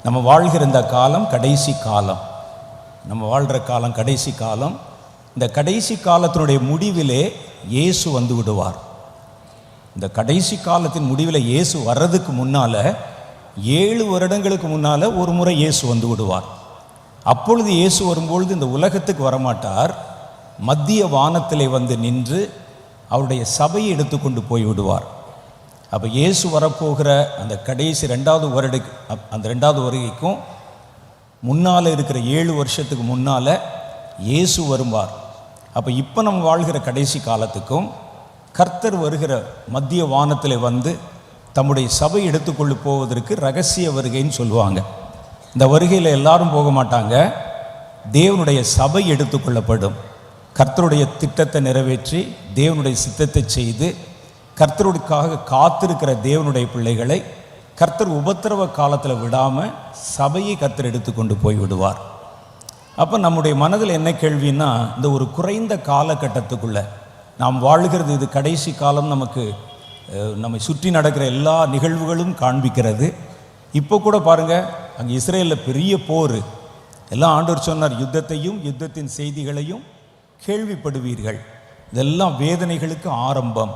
நம்ம வாழ்கிற இந்த காலம் கடைசி காலம். நம்ம வாழ்கிற காலம் கடைசி காலம். இந்த கடைசி காலத்தினுடைய முடிவிலே இயேசு வந்து விடுவார். இந்த கடைசி காலத்தின் முடிவில் இயேசு வர்றதுக்கு முன்னால ஏழு வருடங்களுக்கு முன்னால ஒரு முறை இயேசு வந்து விடுவார். அப்பொழுது இயேசு வரும்பொழுது இந்த உலகத்துக்கு வரமாட்டார். மத்திய வானத்திலே வந்து நின்று அவருடைய சபையை எடுத்துக்கொண்டு போய் விடுவார். அப்போ இயேசு வரப்போகிற அந்த கடைசி ரெண்டாவது வருட அந்த ரெண்டாவது வருகைக்கும் முன்னால் இருக்கிற ஏழு வருஷத்துக்கு முன்னால் இயேசு வருவார். அப்போ இப்போ நம்ம வாழ்கிற கடைசி காலத்துக்கும் கர்த்தர் வருகிற மத்திய வானத்தில் வந்து தம்முடைய சபை எடுத்துக்கொண்டு போவதற்கு ரகசிய வருகைன்னு சொல்லுவாங்க. இந்த வருகையில் எல்லாரும் போக மாட்டாங்க. தேவனுடைய சபை எடுத்துக்கொள்ளப்படும். கர்த்தருடைய திட்டத்தை நிறைவேற்றி தேவனுடைய சித்தத்தை செய்து கர்த்தருக்காக காத்திருக்கிற தேவனுடைய பிள்ளைகளை கர்த்தர் உபத்திரவ காலத்தில் விடாமல் சபையை கர்த்தர் எடுத்துக்கொண்டு போய் விடுவார். அப்போ நம்முடைய மனதில் என்ன கேள்வின்னா இந்த ஒரு குறைந்த காலகட்டத்துக்குள்ளே நாம் வாழ்கிறது இது கடைசி காலம் நமக்கு நம்மை சுற்றி நடக்கிற எல்லா நிகழ்வுகளும் காண்பிக்கிறது. இப்போ கூட பாருங்க அங்கே இஸ்ரேலில் பெரிய போர். எல்லாம் ஆண்டவர் சொன்னார் யுத்தத்தையும் யுத்தத்தின் செய்திகளையும் கேள்விப்படுவீர்கள். இதெல்லாம் வேதனைகளுக்கு ஆரம்பம்.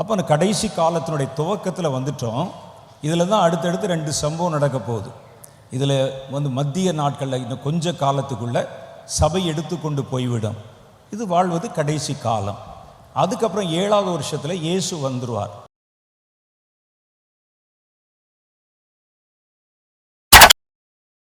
அப்போ அந்த கடைசி காலத்தினுடைய துவக்கத்தில் வந்துட்டோம். இதில் தான் அடுத்தடுத்து ரெண்டு சம்பவம் நடக்க போகுது. இதில் வந்து மத்திய நாட்களில் இன்னும் கொஞ்ச காலத்துக்குள்ளே சபை எடுத்துக்கொண்டு போய்விடும். இது வாழ்வது கடைசி காலம். அதுக்கப்புறம் ஏழாவது வருஷத்தில் இயேசு வந்துடுவார்